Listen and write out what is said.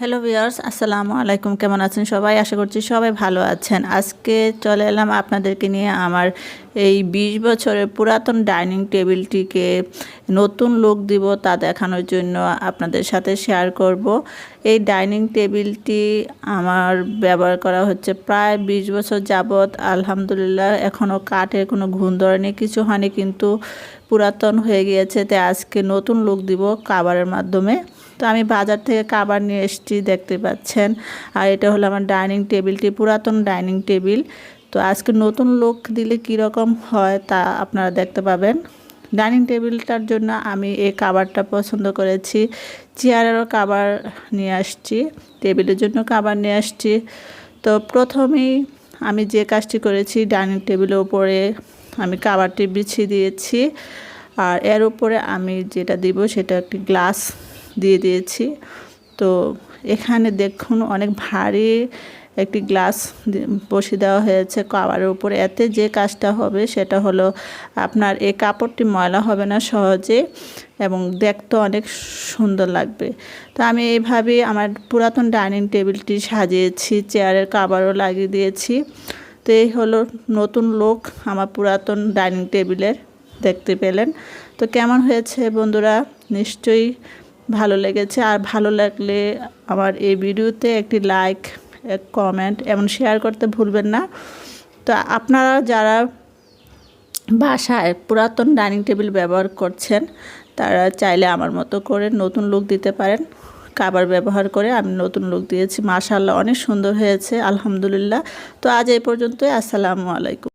Hello viewers আসসালামু আলাইকুম। কেমন আছেন সবাই? আশা করছি সবাই ভালো আছেন। আজকে চলে এলাম আপনাদেরকে নিয়ে আমার এই বিশ বছরের পুরাতন ডাইনিং টেবিলটিকে নতুন লুক দিব তা দেখানোর জন্য আপনাদের সাথে শেয়ার করব। এই ডাইনিং টেবিলটি আমার ব্যবহার করা হচ্ছে প্রায় বিশ বছর যাবৎ। আলহামদুলিল্লাহ এখনও কাঠের কোনো ঘুণ ধরনের কিছু হয়নি, কিন্তু পুরাতন হয়ে গিয়েছে। তাই আজকে নতুন লুক দিব কাবারের মাধ্যমে। তো আমি বাজার থেকে কাবার নিয়ে এসেছি, দেখতে পাচ্ছেন। আর এটা হলো আমার ডাইনিং টেবিলটি, পুরাতন ডাইনিং টেবিল। তো আজকে নতুন লোক দিলে কীরকম হয় তা আপনারা দেখতে পাবেন। ডাইনিং টেবিলটার জন্য আমি এই কাবারটা পছন্দ করেছি। চেয়ারেরও কাবার নিয়ে আসছি, টেবিলের জন্য কাবার নিয়ে আসছি। তো প্রথমেই আমি যে কাজটি করেছি, ডাইনিং টেবিলের উপরে আমি কাবারটি বিছিয়ে দিয়েছি। আর এর উপরে আমি যেটা দিব সেটা একটি গ্লাস। দিয়ে দিয়েছি। তো এখানে দেখুন অনেক ভারী একটি গ্লাস বসিয়ে দেওয়া হয়েছে কাবারের উপরে। এতে যে কাজটা হবে সেটা হলো আপনার এই কাপড়টি ময়লা হবে না সহজে এবং দেখতে অনেক সুন্দর লাগবে। তো আমি এইভাবে আমার পুরাতন ডাইনিং টেবিলটি সাজিয়েছি, চেয়ারের কাবারও লাগিয়ে দিয়েছি। তো এই হলো নতুন লোক আমার পুরাতন ডাইনিং টেবিলের, দেখতে পেলেন। তো কেমন হয়েছে বন্ধুরা? নিশ্চয়ই ভালো লেগেছে। আর ভালো লাগলে আমার এই ভিডিওতে একটি লাইক এক কমেন্ট এমন শেয়ার করতে ভুলবেন না। তো আপনারা যারা বাসায় পুরাতন ডাইনিং টেবিল ব্যবহার করছেন, তারা চাইলে আমার মতো করে নতুন লুক দিতে পারেন। কাবার ব্যবহার করে আমি নতুন লুক দিয়েছি। মাশাল্লাহ অনেক সুন্দর হয়েছে, আলহামদুলিল্লাহ। তো আজ এই পর্যন্তই। আসসালামু আলাইকুম।